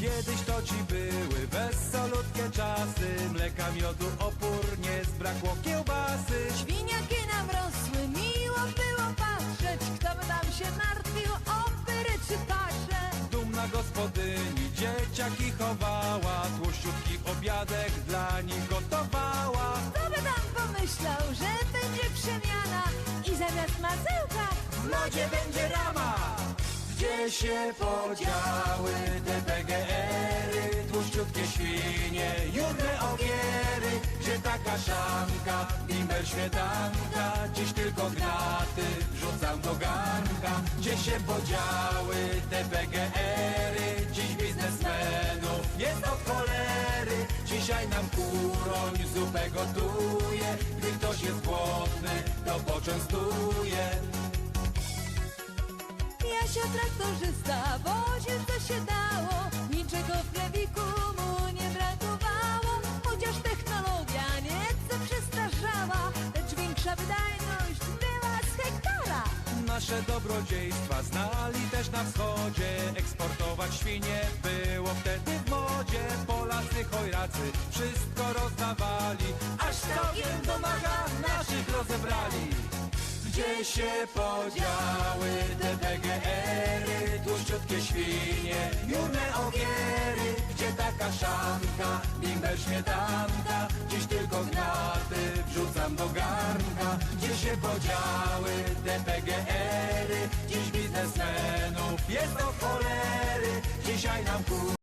Kiedyś to ci były wesolutkie czasy. Mleka, miodu, opór, nie zbrakło. Kiełbasy dzieciaki chowała. Tłuściutki obiadek dla nich gotowała. Kto by tam pomyślał, że będzie przemiana? I zamiast masełka W modzie będzie rama. Gdzie się podziały te PGR-y Tłuściutkie świnie, jurne ogiery. Gdzie ta kaszanka, bimber, śmietanka? Dziś tylko graty wrzucam do garnka. Gdzie się podziały te cholery. Dzisiaj nam kuroń zupę gotuje. Gdy ktoś jest głodny, to poczęstuje. Jasia traktorzysta woził co się dało, niczego w plewiku mu nie brakowało. Chociaż technologia nieco przestarzała, lecz większa wydajność była z hektara. Nasze dobrodziejstwa znali też na wschodzie. Eksportować świnie było wtedy w modzie Polacy chojracy wszystko rozdawali Aż całkiem domaga naszych rozebrali. Gdzie się podziały te PGR-y Tłuściutkie świnie, jurne ogiery. Gdzie ta kaszanka, bimber, śmietanka? Dziś tylko gnaty wrzucam do garnka. Gdzie się podziały te PGR-y Dziś biznesmenów jest od cholery. Dzisiaj nam kur...